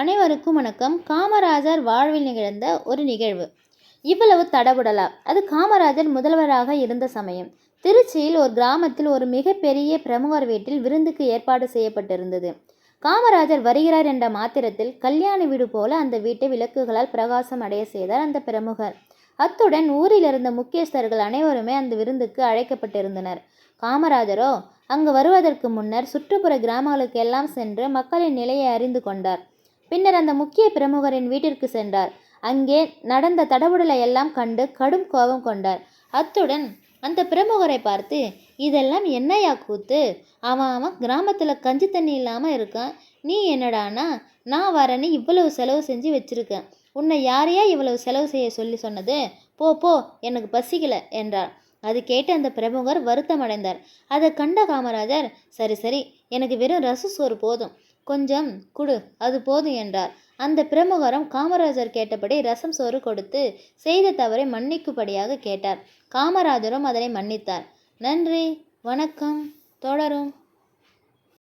அனைவருக்கும் வணக்கம். காமராஜர் வாழ்வில் நிகழ்ந்த ஒரு நிகழ்வு. இவ்வளவு தடபுடலா? அது காமராஜர் முதல்வராக இருந்த சமயம். திருச்சியில் ஒரு கிராமத்தில் ஒரு மிகப்பெரிய பிரமுகர் வீட்டில் விருந்துக்கு ஏற்பாடு செய்யப்பட்டிருந்தது. காமராஜர் வருகிறார் என்ற மாத்திரத்தில் கல்யாண வீடு போல அந்த வீட்டை விளக்குகளால் பிரகாசம் அடைய செய்தார் அந்த பிரமுகர். அத்துடன் ஊரில் இருந்த முக்கியஸ்தர்கள் அனைவருமே அந்த விருந்துக்கு அழைக்கப்பட்டிருந்தனர். காமராஜரோ அங்கு வருவதற்கு முன்னர் சுற்றுப்புற கிராமங்களுக்கு எல்லாம் சென்று மக்களின் நிலையை அறிந்து கொண்டார். பின்னர் அந்த முக்கிய பிரமுகரின் வீட்டிற்கு சென்றார். அங்கே நடந்த தடபுடலை எல்லாம் கண்டு கடும் கோபம் கொண்டார். அத்துடன் அந்த பிரமுகரை பார்த்து இதெல்லாம் என்னையா கூத்து? அவன் அவன் கிராமத்தில் கஞ்சி தண்ணி இல்லாமல் இருக்கான். நீ என்னடானா? நான் வரேன்னு இவ்வளவு செலவு செஞ்சு வச்சிருக்கேன். உன்னை யாரையா இவ்வளவு செலவு செய்ய சொல்லி சொன்னது? போ போ எனக்கு பசிக்கல என்றார். அது கேட்டு அந்த பிரமுகர் வருத்தமடைந்தார். அதை கண்ட காமராஜர் சரி சரி எனக்கு வெறும் ரசு சோறு போதும். கொஞ்சம் குடு அது போதும் என்றார். அந்த பிரமுகரும் காமராஜர் கேட்டபடி ரசம் சோறு கொடுத்து செய்த தவறை மன்னிக்கும்படியாக கேட்டார். காமராஜரும் அதனை மன்னித்தார். நன்றி வணக்கம் தொடரும்.